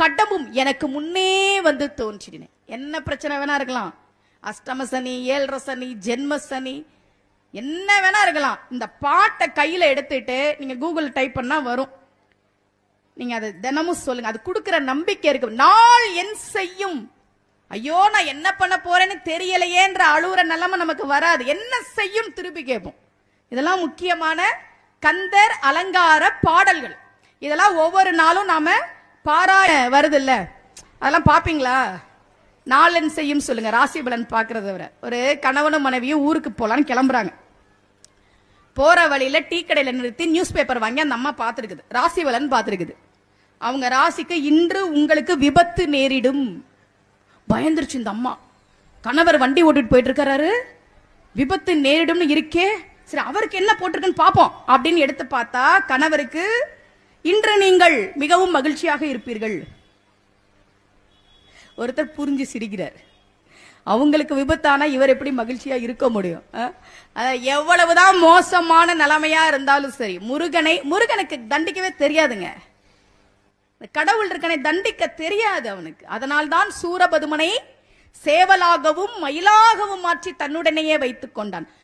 கடமும் எனக்கு முன்னே வந்து தோன்றினேன் என்ன பிரச்சனை வேணா இருக்கலாம். அஷ்டம சனி ஏழரை சனி ஜென்ம சனி என்ன வேணா இருக்கலாம். இந்த பாட்டை கையில எடுத்துட்டு நீங்க கூகுள் டைப் பண்ணா வரும். நீங்க அதை தினமும் சொல்லுங்க. அது கொடுக்கிற நம்பிக்கை இருக்கு. நாள் என் செய்யும். ஐயோ நான் என்ன பண்ண போறேன்னு தெரியலையேன்ற அழுவுற நிலைமை நமக்கு வராது. என்ன செய்யும் திருப்பி கேட்போம். இதெல்லாம் முக்கியமான கந்தர் அலங்கார பாடல்கள். இதெல்லாம் ஒவ்வொரு நாளும் நாம பாராய வருது இல்ல அதெல்லாம் பாப்பீங்களா? நாளன் செய்யும் சொல்லுங்க. ராசி பலன் பாக்குறத விட. ஒரு கணவனும் மனைவியும் ஊருக்கு போலான்னு கிளம்புறாங்க. போற வழியில டீ கடையில நிறுத்தி நியூஸ் பேப்பர் வாங்கி அந்த அம்மா பார்த்துருக்குது ராசி பலன் பார்த்துருக்குது அவங்க ராசிக்கு இன்று உங்களுக்கு விபத்து நேரிடும். பயந்துருச்சு இந்த அம்மா. கணவர் வண்டி ஓட்டிட்டு போயிட்டு இருக்காரு விபத்து நேரிடும்னு இருக்கே. சரி அவருக்கு என்ன போட்டிருக்குன்னு பார்ப்போம் அப்படின்னு எடுத்து பார்த்தா கணவருக்கு இன்று நீங்கள் மிகவும் மகிழ்ச்சியாக இருப்பீர்கள். ஒருத்தர் புரிஞ்சு சிரிக்கிறார். அவங்களுக்கு விபத்தானா இவர் எப்படி மகிழ்ச்சியா இருக்க முடியும்? எவ்வளவுதான் மோசமான நிலைமையா இருந்தாலும் சரி முருகனை முருகனுக்கு தண்டிக்கவே தெரியாதுங்க. கடவுள் இருக்கனை தண்டிக்க தெரியாது அவனுக்கு. அதனால்தான் சூரபதுமனை சேவலாகவும் மயிலாகவும் மாற்றி தன்னுடனேயே வைத்துக் கொண்டான்.